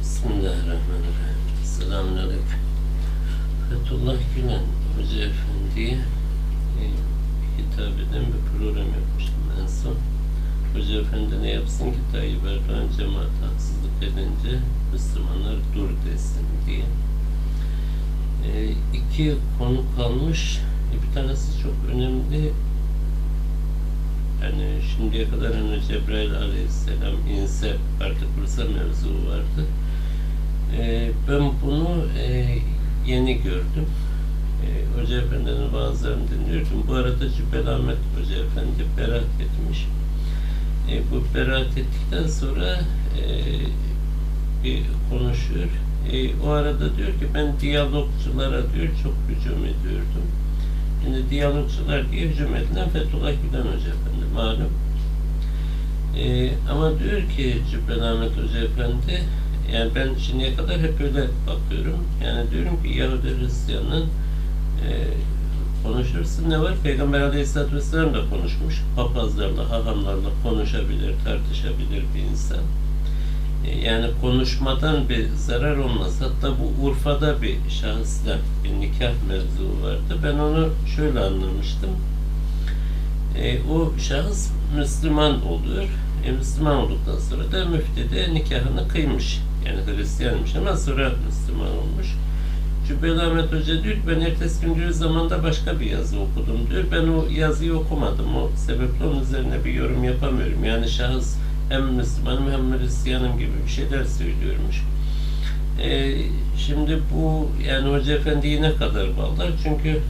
Bismillahirrahmanirrahim. Selamünaleyküm. Fethullah Gülen Hoca Efendi'ye e, hitap eden bir program yapmıştım en son. Hoca Efendi ne yapsın ki Tayyip Erdoğan cemaat haksızlık edince Müslümanlar dur desin diye. E, iki konu kalmış. E, bir tanesi çok önemli. Yani şimdiye kadar hani Cebrail aleyhisselam inse artık Bursa mevzu vardı. Ee, ben bunu e, yeni gördüm. E, Hoca Efendi'nin vaazlarını dinliyordum. Bu arada Cübbeli Ahmet Hoca Efendi beraat etmiş. E, bu beraat ettikten sonra e, bir konuşuyor. E, o arada diyor ki ben diyalogçulara diyor çok hücum ediyordum. Şimdi diyalogçular diye hücum edilen Fethullah Gülen Hoca Efendi malum. Ee, ama diyor ki Cübbeli Ahmet Hoca Efendi yani ben şimdiye kadar hep öyle bakıyorum. Yani diyorum ki Yahudi Hristiyanın e, konuşursun ne var? Peygamber Aleyhisselatü Vesselam da konuşmuş. Papazlarla, hahamlarla konuşabilir, tartışabilir bir insan. Yani konuşmadan bir zarar olmaz. Hatta bu Urfa'da bir şahısla bir nikah mevzu vardı. Ben onu şöyle anlamıştım. E, o şahıs Müslüman oluyor. E, Müslüman olduktan sonra da müftü de nikahını kıymış. Yani Hristiyanmış ama sonra Müslüman olmuş. Cübbeli Ahmet Hoca diyor ben ertesi gün diyor zamanda başka bir yazı okudum diyor. Ben o yazıyı okumadım. O sebeple onun üzerine bir yorum yapamıyorum. Yani şahıs hem Müslümanım hem Hristiyanım gibi bir şeyler söylüyormuş. Ee, şimdi bu yani Hoca Efendi'yi ne kadar bağlar? Çünkü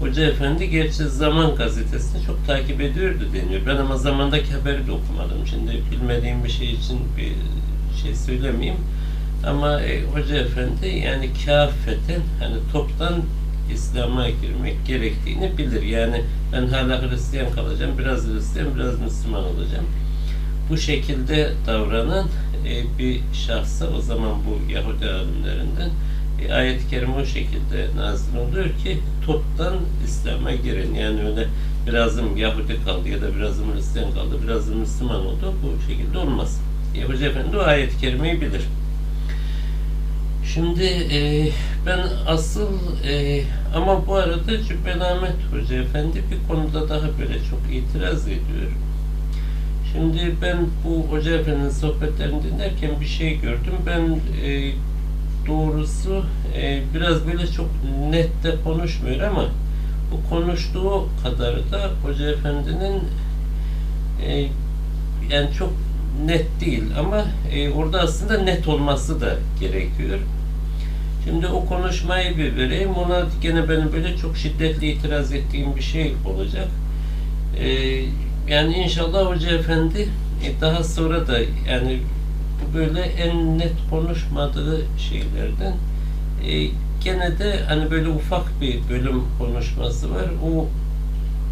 Hoca Efendi gerçi Zaman gazetesini çok takip ediyordu deniyor. Ben ama Zaman'daki haberi de okumadım. Şimdi bilmediğim bir şey için bir şey söylemeyeyim. Ama e, Hoca Efendi yani kafeten hani toptan İslam'a girmek gerektiğini bilir. Yani ben hala Hristiyan kalacağım, biraz Hristiyan, biraz Müslüman olacağım. Bu şekilde davranan e, bir şahsa o zaman bu Yahudi alimlerinden e, ayet-i kerime o şekilde nazil oluyor ki toptan İslam'a girin. Yani öyle birazım Yahudi kaldı ya da birazım Hristiyan kaldı, birazım Müslüman oldu. Bu şekilde olmaz. E, Hoca Efendi o ayet-i kerimeyi bilir. Şimdi e, ben asıl e, ama bu arada Cübbeli Ahmet Hoca Efendi bir konuda daha böyle çok itiraz ediyor. Şimdi ben bu Hoca Efendi'nin sohbetlerini dinlerken bir şey gördüm. Ben e, doğrusu e, biraz böyle çok net de konuşmuyor ama bu konuştuğu kadar da Hoca Efendi'nin e, yani çok net değil ama e, orada aslında net olması da gerekiyor. Şimdi o konuşmayı bir vereyim. Ona gene benim böyle çok şiddetli itiraz ettiğim bir şey olacak. E, yani inşallah Hoca Efendi e, daha sonra da yani böyle en net konuşmadığı şeylerden e, gene de hani böyle ufak bir bölüm konuşması var. O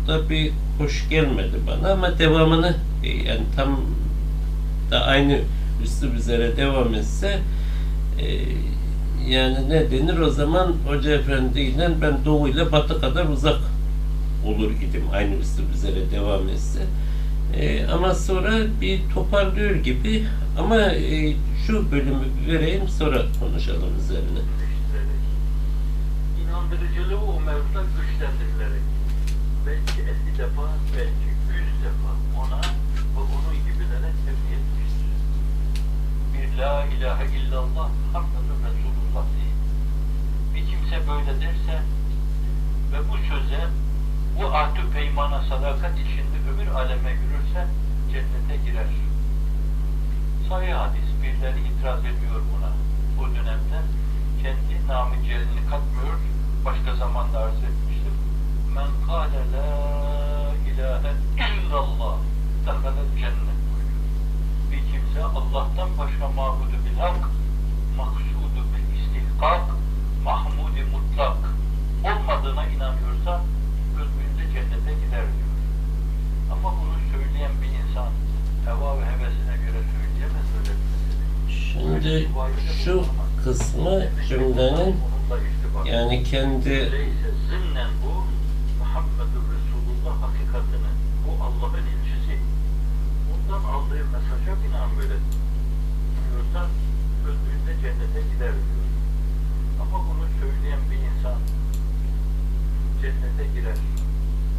da bir hoş gelmedi bana ama devamını e, yani tam da aynı üslup üzere devam etse e, yani ne denir o zaman Hoca Efendi ile ben Doğu ile Batı kadar uzak olur idim aynı üslup üzere devam etse. E, ama sonra bir toparlıyor gibi ama e, şu bölümü vereyim sonra konuşalım üzerine. İnandırıcılığı o mevzuda güçlendirerek belki 50 defa, belki 100 defa ona ve onun gibilere tebliğ etmiştir. Bir La ilahe illallah Muhammedun Resulullah diye. Bir kimse böyle derse ve bu söze, bu ahdü peymana sadakat içinde öbür aleme yürürse cennete girer. Sahih hadis birileri itiraz ediyor buna bu dönemde. Kendi namı celini katmıyor. Başka zamanda arz etmiştim. Men kâle la ilahe illallah dehalel cennet buyuruyor. Bir kimse Allah'tan başka mabudu bil hak, maksudu bil istihkak, mahmudi mutlak olmadığına inanıyorsa özgürlüğünde cennete gider diyor. Ama bunu söyleyen bir insan heva ve hevesine göre söyleyemez öyle bir mesele. Şimdi şu kısmı cümlenin yani kendi aldığı mesaja binaen böyle diyorsa öldüğünde cennete gider diyor. Ama bunu söyleyen bir insan cennete girer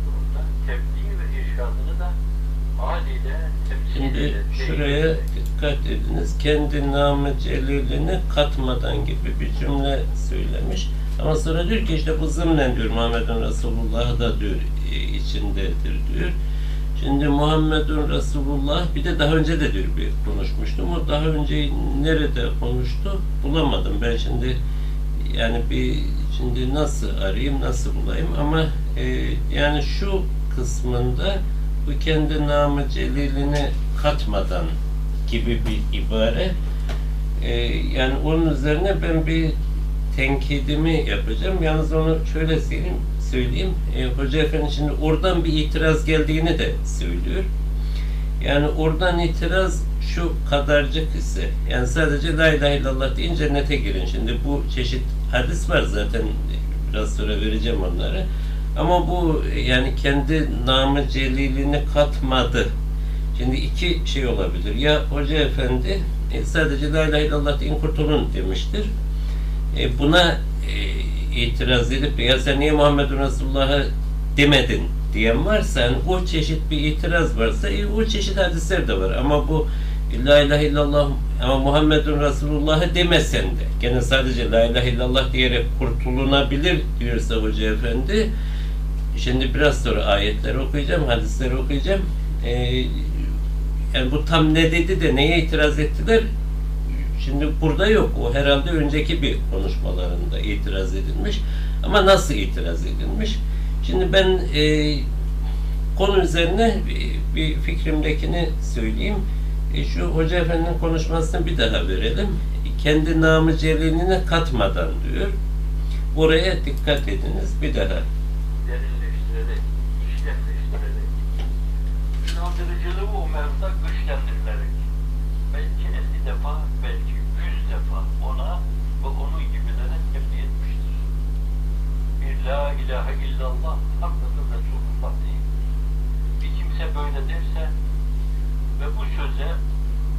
durumda. Tebliğ ve irşadını da Şimdi şuraya dikkat ediniz. Kendi namı celilini katmadan gibi bir cümle söylemiş. Ama sonra diyor ki işte bu zımnen diyor Muhammedun Resulullah da diyor e, içindedir diyor. Şimdi Muhammedun Resulullah bir de daha önce de diyor bir konuşmuştum. O daha önce nerede konuştu bulamadım. Ben şimdi yani bir şimdi nasıl arayayım nasıl bulayım ama e, yani şu kısmında bu kendi namı celilini katmadan gibi bir ibare e, yani onun üzerine ben bir tenkidimi yapacağım. Yalnız onu şöyle söyleyeyim. söyleyeyim. E, Hoca Efendi şimdi oradan bir itiraz geldiğini de söylüyor. Yani oradan itiraz şu kadarcık ise yani sadece la ilahe illallah deyin cennete girin. Şimdi bu çeşit hadis var zaten biraz sonra vereceğim onları. Ama bu yani kendi namı celilini katmadı. Şimdi iki şey olabilir. Ya Hoca Efendi e, sadece la ilahe illallah deyin kurtulun demiştir. E, buna e, itiraz edip ya sen niye Muhammedun Resulullah'ı demedin diyen varsa yani o çeşit bir itiraz varsa e, o çeşit hadisler de var ama bu La ilahe illallah ama Muhammedun Resulullah'ı demesen de gene sadece La ilahe illallah diyerek kurtulunabilir diyorsa Hoca Efendi şimdi biraz sonra ayetleri okuyacağım hadisleri okuyacağım E, yani bu tam ne dedi de neye itiraz ettiler Şimdi burada yok. O herhalde önceki bir konuşmalarında itiraz edilmiş. Ama nasıl itiraz edilmiş? Şimdi ben e, konu üzerine bir, bir fikrimdekini söyleyeyim. E, şu Hoca Efendi'nin konuşmasını bir daha verelim. Kendi namı celilini katmadan diyor. Buraya dikkat ediniz bir daha. derinleştirerek, inandırıcılığı o mevzuda güçlendirilerek, belki 50 defa, belki 100 defa ona ve onun gibilere tebliğ etmiştir. Bir la ilahe illallah Muhammedur Resulullah değil. Bir kimse böyle derse ve bu söze,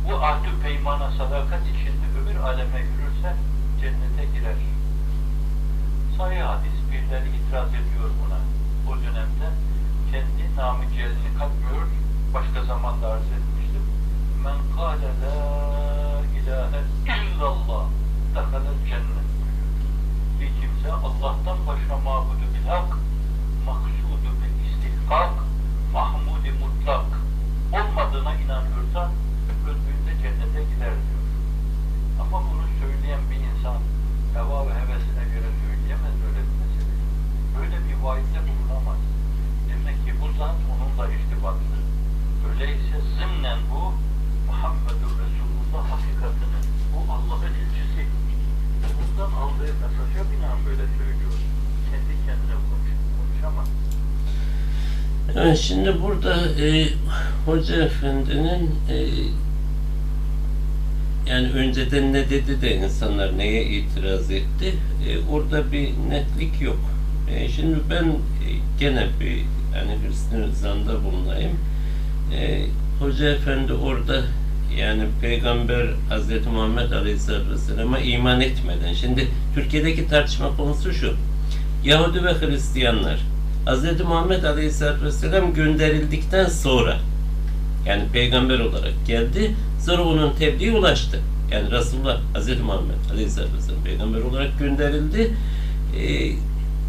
bu ahdü peymana sadakat içinde öbür aleme yürürse cennete girer. Sahih hadis birileri itiraz ediyor buna. O dönemde kendi namı celini katmıyor. Başka zamanda arz etmiştim. Men kâle la ilahe illallah dehalel cennet. Bir kimse Allah'tan başka mabudu bil hak, maksudu bil istihkak, mahmudi mutlak olmadığına inanıyorsa öldüğünde cennete gider diyor. Ama bunu söyleyen bir insan heva ve hevesine göre söyleyemez böyle bir mesele. Böyle bir vaizde bulunamaz. Demek ki bu zat onunla irtibatlı. Öyleyse zımnen bu Muhammedur Resulullah hakikatini, bu Allah'ın elçisi. Bundan aldığı mesaja binaen böyle söylüyor. Kendi kendine konuş, konuşamaz. Evet, şimdi burada e, Hoca Efendi'nin e, yani önceden ne dedi de insanlar neye itiraz etti e, orada bir netlik yok. E, şimdi ben e, gene bir yani hüsnü zanda bulunayım. E, Hoca Efendi orada yani Peygamber Hazreti Muhammed Aleyhisselatü Vesselam'a iman etmeden. Şimdi Türkiye'deki tartışma konusu şu. Yahudi ve Hristiyanlar Hz. Muhammed Aleyhisselatü Vesselam gönderildikten sonra yani peygamber olarak geldi. Sonra onun tebliği ulaştı. Yani Resulullah Hz. Muhammed Aleyhisselatü Vesselam peygamber olarak gönderildi. Ee,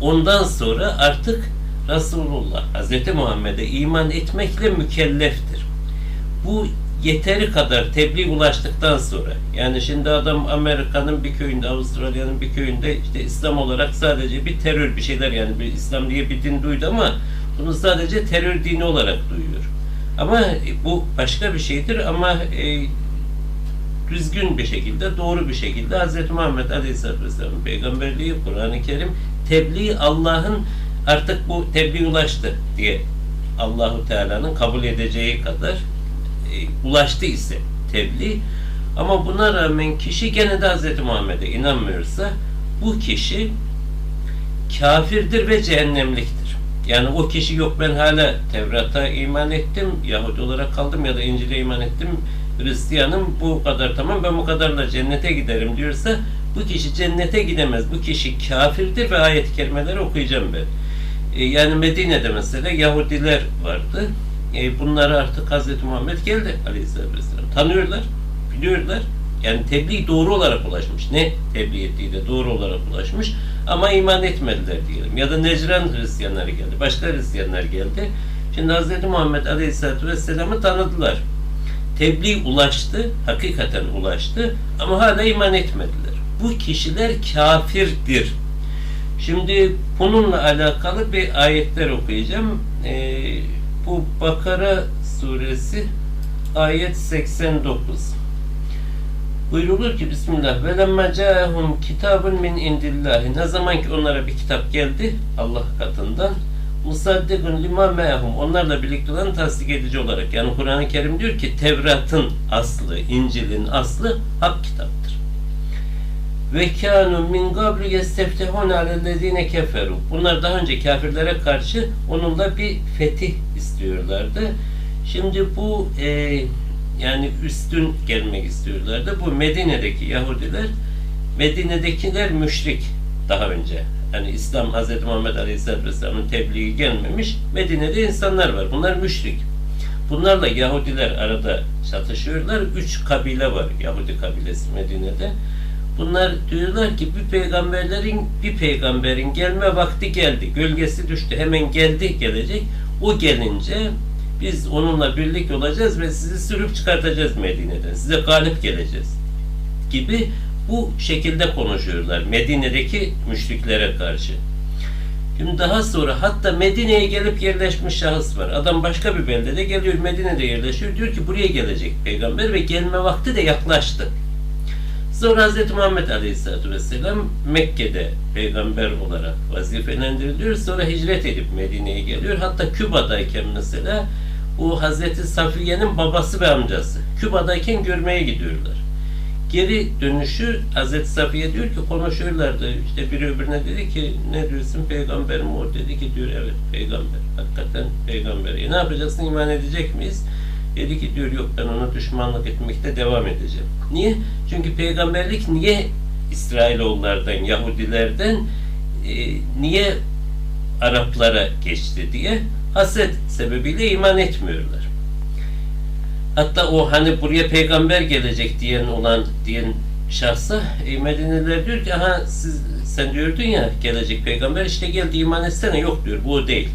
ondan sonra artık Resulullah Hz. Muhammed'e iman etmekle mükelleftir. Bu yeteri kadar tebliğ ulaştıktan sonra yani şimdi adam Amerika'nın bir köyünde Avustralya'nın bir köyünde işte İslam olarak sadece bir terör bir şeyler yani bir İslam diye bir din duydu ama bunu sadece terör dini olarak duyuyor. Ama bu başka bir şeydir ama e, düzgün bir şekilde, doğru bir şekilde Hz. Muhammed Aleyhisselatü Vesselam'ın peygamberliği, Kur'an-ı Kerim tebliğ Allah'ın artık bu tebliğ ulaştı diye Allahu Teala'nın kabul edeceği kadar e, ulaştı ise tebliğ ama buna rağmen kişi gene de Hz. Muhammed'e inanmıyorsa bu kişi kafirdir ve cehennemliktir. Yani o kişi yok ben hala Tevrat'a iman ettim, Yahudi olarak kaldım ya da İncil'e iman ettim, Hristiyanım bu kadar tamam ben bu kadarla cennete giderim diyorsa bu kişi cennete gidemez. Bu kişi kafirdir ve ayet-i kerimeleri okuyacağım ben. E, yani Medine'de mesela Yahudiler vardı. E, bunlara artık Hz. Muhammed geldi aleyhisselatü vesselam. Tanıyorlar, biliyorlar. Yani tebliğ doğru olarak ulaşmış. Ne tebliğ ettiği de doğru olarak ulaşmış. Ama iman etmediler diyelim. Ya da Necran Hristiyanları geldi. Başka Hristiyanlar geldi. Şimdi Hz. Muhammed Aleyhisselatü Vesselam'ı tanıdılar. Tebliğ ulaştı, hakikaten ulaştı ama hala iman etmediler. Bu kişiler kafirdir. Şimdi bununla alakalı bir ayetler okuyacağım. Ee, bu Bakara suresi ayet 89. Buyrulur ki Bismillah ve lemma ca'ahum kitabun min indillahi ne zaman ki onlara bir kitap geldi Allah katından musaddikun lima me'ahum onlarla birlikte olan tasdik edici olarak yani Kur'an-ı Kerim diyor ki Tevrat'ın aslı, İncil'in aslı hak kitaptır. Ve kânû min gablu yesteftehûne alellezîne keferu. Bunlar daha önce kafirlere karşı onunla bir fetih istiyorlardı. Şimdi bu e, yani üstün gelmek istiyorlardı. Bu Medine'deki Yahudiler, Medine'dekiler müşrik daha önce. Yani İslam Hz. Muhammed Aleyhisselatü Vesselam'ın tebliği gelmemiş. Medine'de insanlar var. Bunlar müşrik. Bunlarla Yahudiler arada çatışıyorlar. Üç kabile var Yahudi kabilesi Medine'de. Bunlar diyorlar ki bir peygamberlerin bir peygamberin gelme vakti geldi. Gölgesi düştü. Hemen geldi gelecek. O gelince biz onunla birlik olacağız ve sizi sürüp çıkartacağız Medine'den. Size galip geleceğiz. Gibi bu şekilde konuşuyorlar Medine'deki müşriklere karşı. Şimdi daha sonra hatta Medine'ye gelip yerleşmiş şahıs var. Adam başka bir beldede geliyor Medine'de yerleşiyor. Diyor ki buraya gelecek peygamber ve gelme vakti de yaklaştı. Sonra Hz. Muhammed Aleyhisselatü Vesselam Mekke'de peygamber olarak vazifelendiriliyor. Sonra hicret edip Medine'ye geliyor. Hatta Küba'dayken mesela bu Hz. Safiye'nin babası ve amcası. Küba'dayken görmeye gidiyorlar. Geri dönüşü Hz. Safiye diyor ki konuşuyorlardı. İşte biri öbürüne dedi ki ne diyorsun peygamberim o dedi ki diyor evet peygamber. Hakikaten peygamber. E ne yapacaksın iman edecek miyiz? Dedi ki diyor yok ben ona düşmanlık etmekte devam edeceğim. Niye? Çünkü peygamberlik niye İsrailoğullardan, Yahudilerden e, niye Araplara geçti diye haset sebebiyle iman etmiyorlar. Hatta o hani buraya peygamber gelecek diyen olan diyen şahsa e, Medineliler diyor ki aha siz sen diyordun ya gelecek peygamber işte geldi iman etsene yok diyor bu o değil.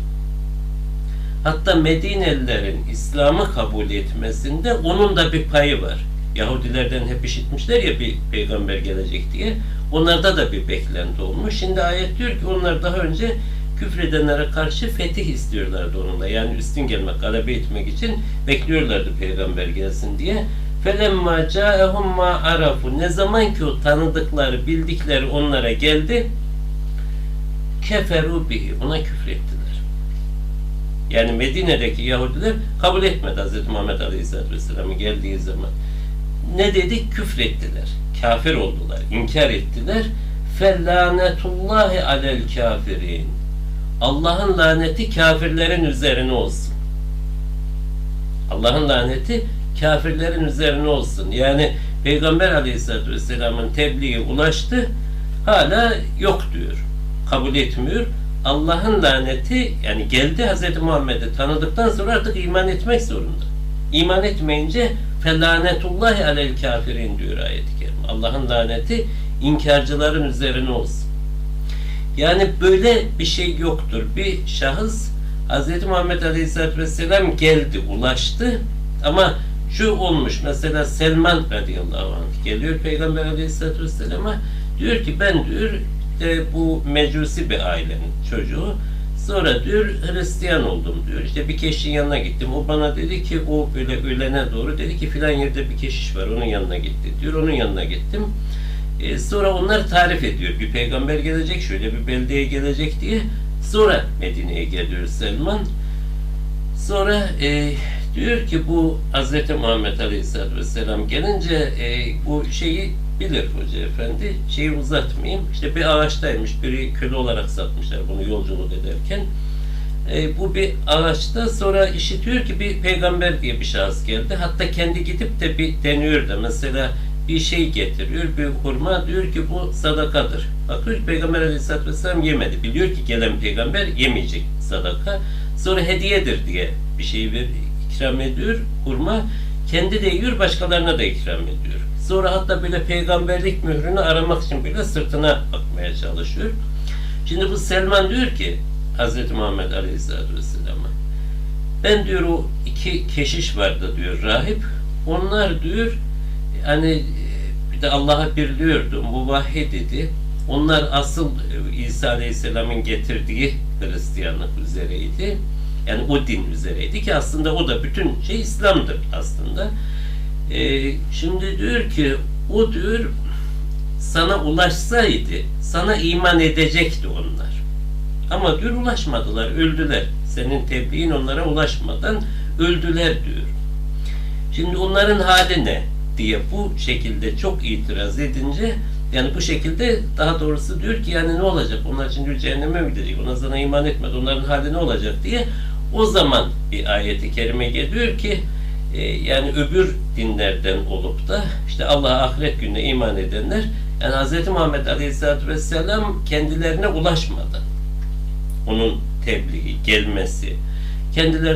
Hatta Medinelilerin İslam'ı kabul etmesinde onun da bir payı var. Yahudilerden hep işitmişler ya bir peygamber gelecek diye. Onlarda da bir beklenti olmuş. Şimdi ayet diyor ki onlar daha önce küfredenlere karşı fetih istiyorlardı onunla. Yani üstün gelmek, galebe etmek için bekliyorlardı peygamber gelsin diye. فَلَمَّا جَاءَهُمْ مَا عَرَفُوا Ne zaman ki o tanıdıkları, bildikleri onlara geldi keferu bihi. Ona küfrettiler. yani Medine'deki Yahudiler kabul etmedi Hz. Muhammed Aleyhisselatü Vesselam'ın geldiği zaman. Ne dedi? Küfrettiler. Kafir oldular. inkar ettiler. Fellanetullahi alel kafirin. Allah'ın laneti kafirlerin üzerine olsun. Allah'ın laneti kafirlerin üzerine olsun. Yani Peygamber Aleyhisselatü Vesselam'ın tebliği ulaştı. Hala yok diyor. Kabul etmiyor. Allah'ın laneti yani geldi Hz. Muhammed'i tanıdıktan sonra artık iman etmek zorunda. İman etmeyince felanetullahi alel kafirin diyor ayet-i kerime. Allah'ın laneti inkarcıların üzerine olsun. Yani böyle bir şey yoktur. Bir şahıs Hz. Muhammed Aleyhisselatü Vesselam geldi, ulaştı ama şu olmuş mesela Selman radıyallahu anh geliyor Peygamber Aleyhisselatü Vesselam'a diyor ki ben diyor işte bu mecusi bir ailenin çocuğu sonra diyor Hristiyan oldum diyor işte bir keşişin yanına gittim o bana dedi ki o böyle ölene doğru dedi ki filan yerde bir keşiş var onun yanına gitti diyor onun yanına gittim e, sonra onlar tarif ediyor. Bir peygamber gelecek, şöyle bir beldeye gelecek diye. Sonra Medine'ye geliyor Selman. Sonra e, diyor ki bu Hz. Muhammed Aleyhisselatü Vesselam gelince e, bu şeyi bilir Hoca Efendi. Şeyi uzatmayayım. İşte bir ağaçtaymış. Biri köle olarak satmışlar bunu yolculuk ederken. E, bu bir ağaçta sonra işitiyor ki bir peygamber diye bir şahıs geldi. Hatta kendi gidip de bir deniyor da mesela bir şey getiriyor, bir hurma diyor ki bu sadakadır. Bakıyor ki Peygamber Aleyhisselatü Vesselam yemedi. Biliyor ki gelen peygamber yemeyecek sadaka. Sonra hediyedir diye bir şey ver, ikram ediyor. Hurma kendi de yiyor, başkalarına da ikram ediyor. Sonra hatta böyle peygamberlik mührünü aramak için böyle sırtına bakmaya çalışıyor. Şimdi bu Selman diyor ki Hz. Muhammed Aleyhisselatü Vesselam'a ben diyor o iki keşiş vardı diyor rahip. Onlar diyor hani bir de Allah'a birliyordu. Muvahhid idi. Onlar asıl e, İsa Aleyhisselam'ın getirdiği Hristiyanlık üzereydi. Yani o din üzereydi ki aslında o da bütün şey İslam'dır aslında. E, şimdi diyor ki o diyor sana ulaşsaydı sana iman edecekti onlar. Ama diyor ulaşmadılar, öldüler. Senin tebliğin onlara ulaşmadan öldüler diyor. Şimdi onların hali ne diye bu şekilde çok itiraz edince yani bu şekilde daha doğrusu diyor ki yani ne olacak? Onlar için diyor cehenneme mi gidecek? Onlar sana iman etmedi. Onların hali ne olacak diye o zaman bir ayeti kerime geliyor ki e, yani öbür dinlerden olup da işte Allah'a ahiret gününe iman edenler yani Hz. Muhammed Aleyhisselatü Vesselam kendilerine ulaşmadı. Onun tebliği, gelmesi, kendilerine